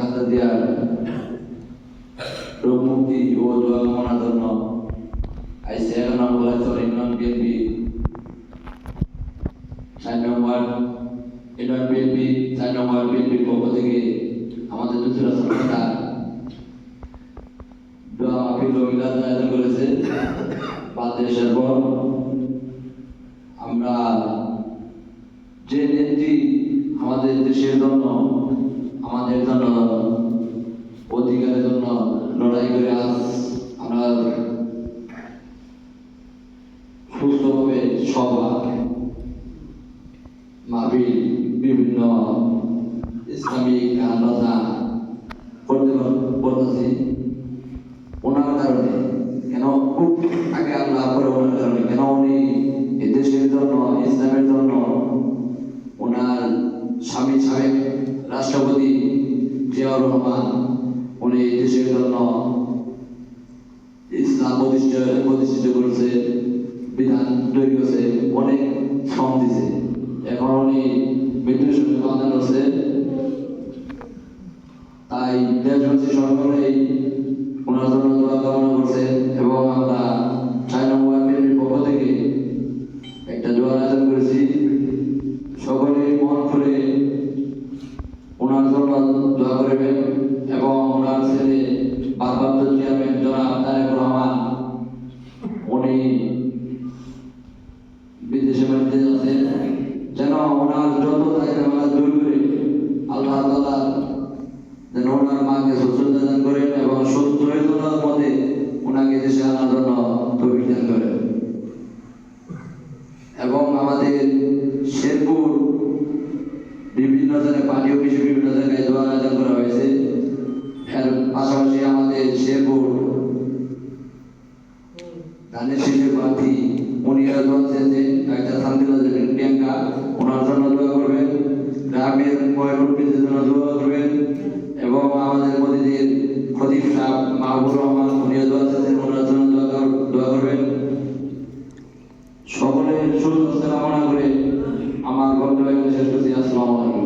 খাতা দেওয়ার রোগ মুক্তি ও দোয়া কামনার জন্য আইসি এক নম্বর চলে ইউনিয়ন বিএনপি চার নম্বর ইউনিয়ন বিএনপি, চার নম্বর বিএনপির পক্ষ থেকে আমাদের দুসরা সরকার দোয়া ও মিলাদ আয়োজন করেছে। বাংলাদেশের পর আমরা যে নেত্রী আমাদের দেশের জন্য আমাদের জন্য অধিকারের জন্য লড়াই করে আজ আমরা সুস্থভাবে সভা মাহফিল বিভিন্ন ইসলামিক গান করতে করতেছি। ওনার কারণে কেন খুব আগে আল্লাহ করে ওনার কারণে কেন উনি দেশের জন্য, ইসলামের জন্য ওনার স্বামী সাহেব, রাষ্ট্রপতি জিয়াউর রহমান উনি দেশের জন্য ইসলাম প্রতিষ্ঠা প্রতিষ্ঠিত করেছে, বিধান তৈরি করেছে, অনেক শ্রম দিছে। এখন উনি মৃত্যুর সঙ্গে বাঁধান আছে তাই দেশবাসী সকলেই ওনার জন্য দোয়া কামনা করছে এবং আমরা চার নম্বর পক্ষ থেকে একটা দোয়ার আয়োজন করেছি। সকলে মন খুলে ওনার জন্য দোয়া করবেন এবং ওনার ছেলে ভারপ্রাপ্ত চেয়ারম্যান আমাদের শেরপুর বিভিন্ন জায়গায় পার্টি অফিসে বিভিন্ন জায়গায় দোয়া আয়োজন করা হয়েছে। পাশাপাশি আমাদের শেরপুর ধানের প্রার্থী শান্তিলা প্রিয়াঙ্কা, ওনার জন্য দোয়া করবেন। গ্রামের ময়ূরপীদের জন্য দোয়া করবেন এবং আমাদের মোদীদের খদিফ সাহ মাহবুব রহমান উনিও দোয়া ওনার জন্য দোয়া করবেন। joy